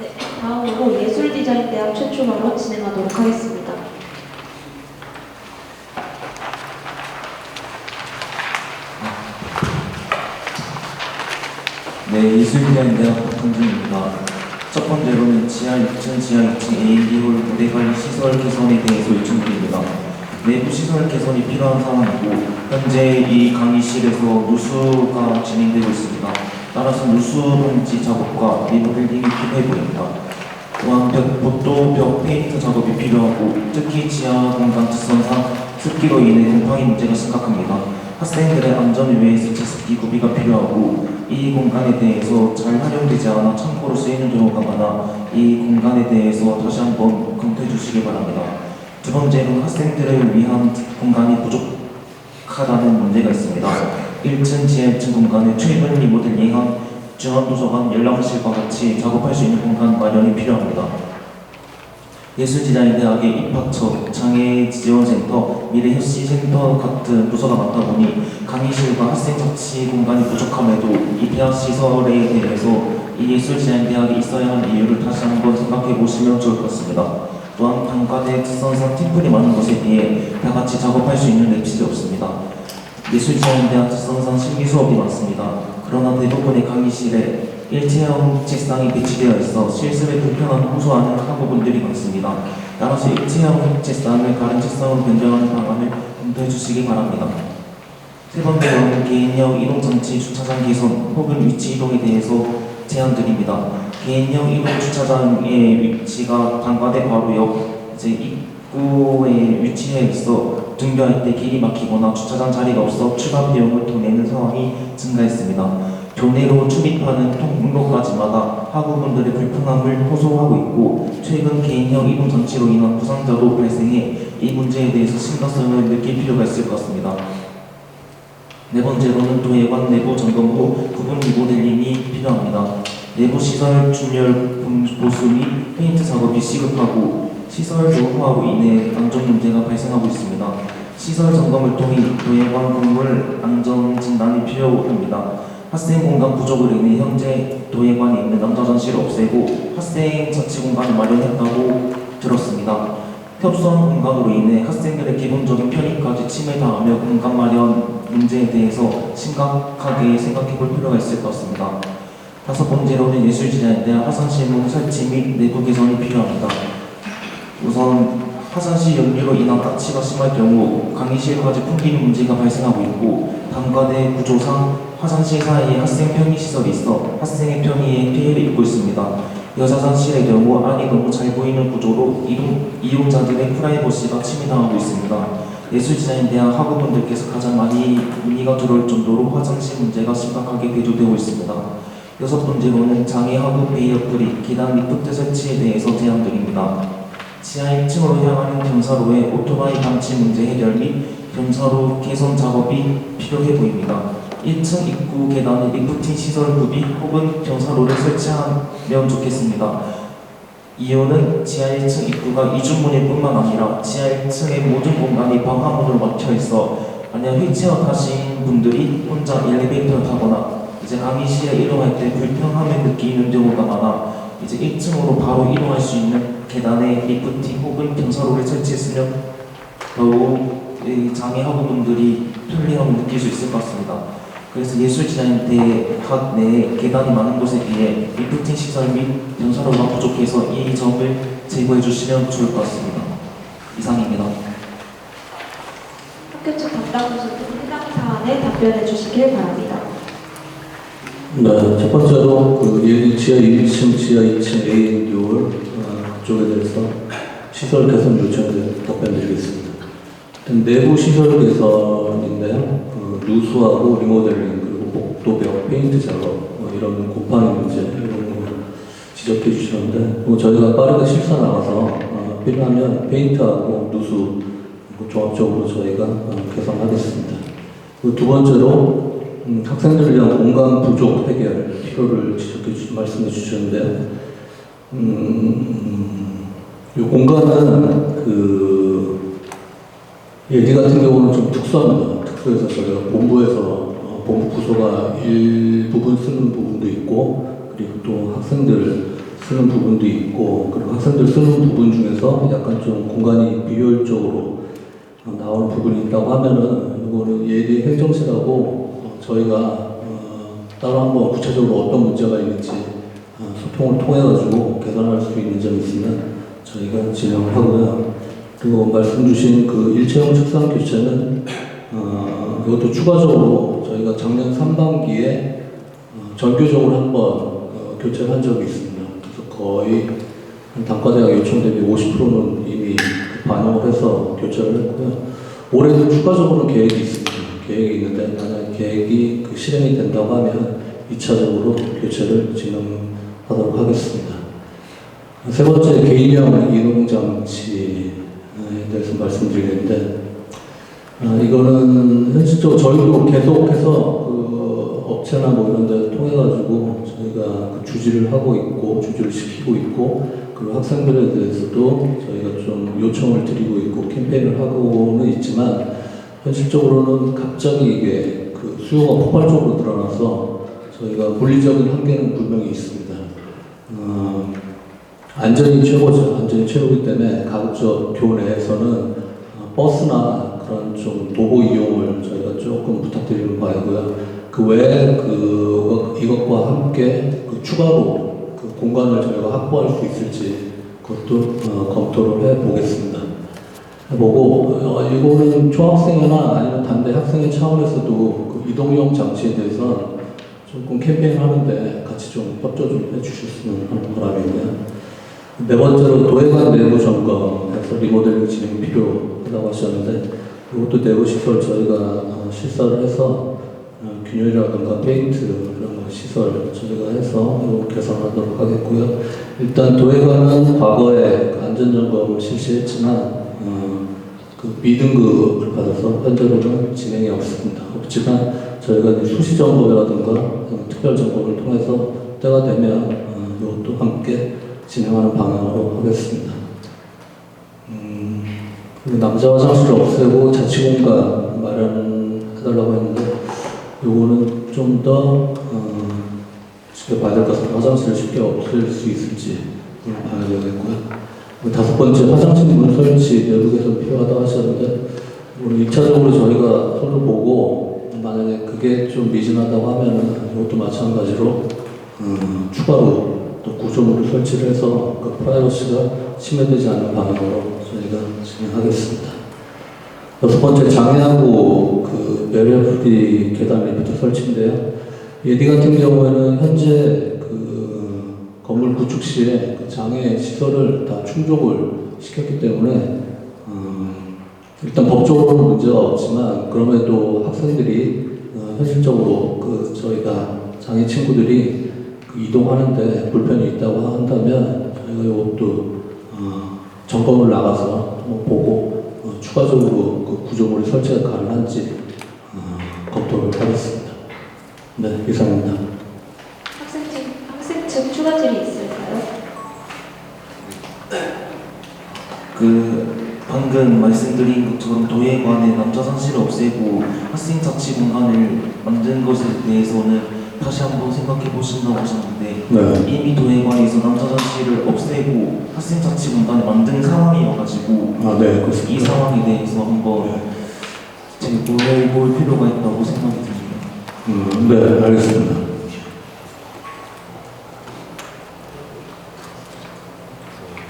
네, 다음으로 예술디자인대학 최초 발언 진행하도록 하겠습니다. 네, 예술디자인대학 박흥준입니다. 첫 번째로는 지하 6층, 지하 2층 A&D홀 무대 관리 시설 개선에 대해서 요청드립니다. 내부 시설 개선이 필요한 상황이고 현재 이 강의실에서 누수가 진행되고 있습니다. 따라서 누수 방지 작업과 리모델링이 필요해 보입니다. 또한 벽, 복도 벽 페인트 작업이 필요하고 특히 지하 공간 특성상 습기로 인해 곰팡이 문제가 심각합니다. 학생들의 안전을 위해서 제습기 구비가 필요하고 이 공간에 대해서 잘 활용되지 않아 창고로 쓰이는 경우가 많아 이 공간에 대해서 다시 한번 검토해 주시기 바랍니다. 두 번째로 학생들을 위한 공간이 부족하다는 문제가 있습니다. 1층, 지하 1층 공간에 최근 리모델링한 중앙도서관, 열람실과 같이 작업할 수 있는 공간 마련이 필요합니다. 예술디자인 대학의 입학처, 장애지원센터, 미래현시센터 같은 부서가 많다 보니 강의실과 학생 자치 공간이 부족함에도 이 대학 시설에 대해서 이 예술디자인 대학이 있어야 하는 이유를 다시 한번 생각해 보시면 좋을 것 같습니다. 또한 단과대 특성상 팀플이 많은 것에 비해 다 같이 작업할 수 있는 랩실이 없습니다. 예술디자인대학 특성상 실기 수업이 많습니다. 그러나 대부분의 강의실에 일체형 책상이 배치되어 있어 실습에 불편함 호소하는 학우분들이 많습니다. 따라서 일체형 책상을 다른 책상으로 변경하는 방안을 검토해 주시기 바랍니다. 세 번째로는 개인형 이동장치 주차장 개선 혹은 위치 이동에 대해서 제안드립니다. 개인형 이동 주차장의 위치가 단과대 바로 옆 이제 입구에 위치해 있어 등교할 때 길이 막히거나 주차장 자리가 없어 추가 비용을 더 내는 상황이 증가했습니다. 교내로 출입하는 통로까지마다 학우분들의 불편함을 호소하고 있고 최근 개인형 이동 장치로 인한 부상자도 발생해 이 문제에 대해서 심각성을 느낄 필요가 있을 것 같습니다. 네 번째로는 도예관 내부 점검 후 부분 리모델링이 필요합니다. 내부 시설 준열 보수 및 페인트 작업이 시급하고 시설 노후화로 인해 안전 문제가 발생하고 있습니다. 시설 점검을 통해 도예관 건물 안전 진단이 필요합니다. 학생 공간 부족으로 인해 현재 도예관에 있는 남자전실을 없애고 학생 자치 공간을 마련했다고 들었습니다. 협소한 공간으로 인해 학생들의 기본적인 편의까지 침해당하며 공간 마련 문제에 대해서 심각하게 생각해 볼 필요가 있을 것 같습니다. 다섯 번째로는 예술디자인대학 화장실문 설치 및 내부 개선이 필요합니다. 우선 화장실 연료로 인한 까치가 심할 경우 강의실까지 풍기는 문제가 발생하고 있고 단과대 구조상 화장실 사이에 학생 편의 시설이 있어 학생의 편의에 피해를 입고 있습니다. 여자 화장실의 경우 안이 너무 잘 보이는 구조로 이용, 이용 자들의 프라이버시가 침해당하고 있습니다. 예술디자인 대학 학우분들께서 가장 많이 문의가 들어올 정도로 화장실 문제가 심각하게 대두되고 있습니다. 여섯 번째로는 장애 학우 베이 어플이 계단 리프트 설치에 대해서 제안드립니다. 지하 1층으로 향하는 경사로의 오토바이 방치 문제 해결 및 경사로 개선 작업이 필요해 보입니다. 1층 입구 계단에 리프팅 시설 구비 혹은 경사로를 설치하면 좋겠습니다. 이유는 지하 1층 입구가 이중문일 뿐만 아니라 지하 1층의 모든 공간이 방화문으로 막혀 있어 만약 휠체어 타신 분들이 혼자 엘리베이터를 타거나 이제 강의실에 이동할 때 불편함을 느끼는 경우가 많아 이제 1층으로 바로 이동할 수 있는 계단에 리프팅 혹은 경사로를 설치했으면 더욱 이 장애 학우분들이 편리함을 느낄 수 있을 것 같습니다. 그래서 예술디자인대학 내에 계단이 많은 곳에 비해 리프팅 시설 및 경사로가 부족해서 이 점을 제거해 주시면 좋을 것 같습니다. 이상입니다. 학교 측 담당 부서는 해당 사안에 답변해 주시길 바랍니다. 네, 첫 번째로 그 일- 지하 1층, 지하 2층 A&D홀 어, 쪽에 대해서 시설 개선 대해 답변드리겠습니다. 내부 시설 개선인데요. 그 누수하고 리모델링 그리고 복도벽 페인트 작업 뭐 이런 곰팡이 문제 이런 거 지적해 주셨는데 뭐 저희가 빠르게 실사 나가서 어, 필요하면 페인트하고 누수 뭐 종합적으로 저희가 어, 개선하겠습니다. 두 번째로 음, 학생들을 위한 공간 부족 해결 필요를 지적해 주, 말씀해 주셨는데, 음, 이 공간은 그 예지 같은 경우는 좀 특수합니다. 특수해서 저희가 본부에서 어, 본부 부서가 일부분 쓰는 부분도 있고, 그리고 또 학생들 쓰는 부분도 있고 그리고 학생들 쓰는 부분 중에서 약간 좀 공간이 비효율적으로 어, 나오는 부분이 있다고 하면은 이거는 예대 행정실하고 어, 저희가 어, 따로 한번 구체적으로 어떤 문제가 있는지 어, 소통을 통해 가지고 개선할 수 있는 점이 있으면 저희가 진행을 하고요. 그리고 말씀 주신 그 일체형 책상 교체는 어, 이것도 추가적으로 저희가 작년 3반기에 어, 정규적으로 한번 어, 교체를 한 적이 있습니다. 그래서 거의 한 단과대학 요청 대비 50%는 이미 반영을 해서 교체를 했고요. 올해도 추가적으로 계획이 있습니다. 계획이 있는데 만약 계획이 그 실행이 된다고 하면 2차적으로 교체를 진행하도록 하겠습니다. 세 번째 개인형 이동장치에 대해서 말씀드리겠는데 아, 이거는 현실적으로 저희도 계속해서 그 업체나 뭐 이런 데 통해 가지고 저희가 그 주지를 하고 있고 주지를 시키고 있고 그리고 학생들에 대해서도 저희가 좀 요청을 드리고 있고 캠페인을 하고는 있지만 현실적으로는 갑자기 이게 그 수요가 폭발적으로 늘어나서 저희가 물리적인 한계는 분명히 있습니다. 어, 안전이 최고죠. 안전이 최고이기 때문에 가급적 교내에서는 어, 버스나 그런 좀 도보 이용을 저희가 조금 부탁드리는 바이고요. 그 외에 그 이것과 함께 그 추가로 그 공간을 저희가 확보할 수 있을지 그것도 어, 검토를 해 보겠습니다. 해보고 어, 이거는 초학생이나 아니면 단대 학생의 차원에서도 그 이동형 장치에 대해서 조금 캠페인 하는데 같이 좀 협조 좀 해주셨으면 하는 바람이고요. 네 번째로 도해관 내부 점검해서 리모델링 진행 필요하다고 하셨는데 이것도 내부 시설 저희가 어, 실사를 해서 어, 균열이라든가 페인트 거 시설 저희가 해서 개선하도록 하겠고요. 일단 도해관은 과거에 그 안전점검을 실시했지만 어, 그 B등급을 받아서 현재로는 진행이 없습니다. 없지만 저희가 수시 점검이라든가 어, 특별 점검을 통해서 때가 되면 어, 이것도 함께 진행하는 방향으로 하겠습니다. 음, 남자 화장실을 없애고 자치 공간 마련해달라고 했는데 요거는 좀더 어, 쉽게 봐야 될 것 같아요. 화장실을 쉽게 없앨 수 있을지 봐야 되겠고요. 다섯 번째 화장실 문 설치 개선 필요하다고 하셨는데 오늘 1차적으로 저희가 손을 보고 만약에 그게 좀 미진하다고 하면은 이것도 마찬가지로 음, 추가로 또 구조물을 설치를 해서 그 프라이버시가 침해되지 않는 방향으로 저희가 진행하겠습니다. 여섯 번째 장애하고 그 메리어프리 계단 리프트 설치인데요. 예디 같은 경우에는 현재 그 건물 구축 시에 그 장애 시설을 다 충족을 시켰기 때문에 음, 일단 법적으로는 문제가 없지만 그럼에도 학생들이 어, 현실적으로 그 저희가 장애 친구들이 그 이동하는데 불편이 있다고 한다면 저희가 이것도 어, 점검을 나가서 한번 보고 어, 추가적으로 그 구조물이 설치가 가능한지 어, 검토를 하겠습니다. 네, 이상입니다. 학생 측, 학생 측 추가 질의 있을까요? 그 방금 말씀드린 것처럼 도예관의 남자 상실을 없애고 학생 자치 공간을 만든 것에 대해서는 다시 한번 생각해 보신다고 하셨는데 네. 이미 도예관에서 남자 자치를 없애고 학생 자치 공간을 만든 상황이어가지고 아, 네, 이. 상황에 대해서 한번 재고해 볼 필요가 있다고 생각이 듭니다. 음, 네, 알겠습니다.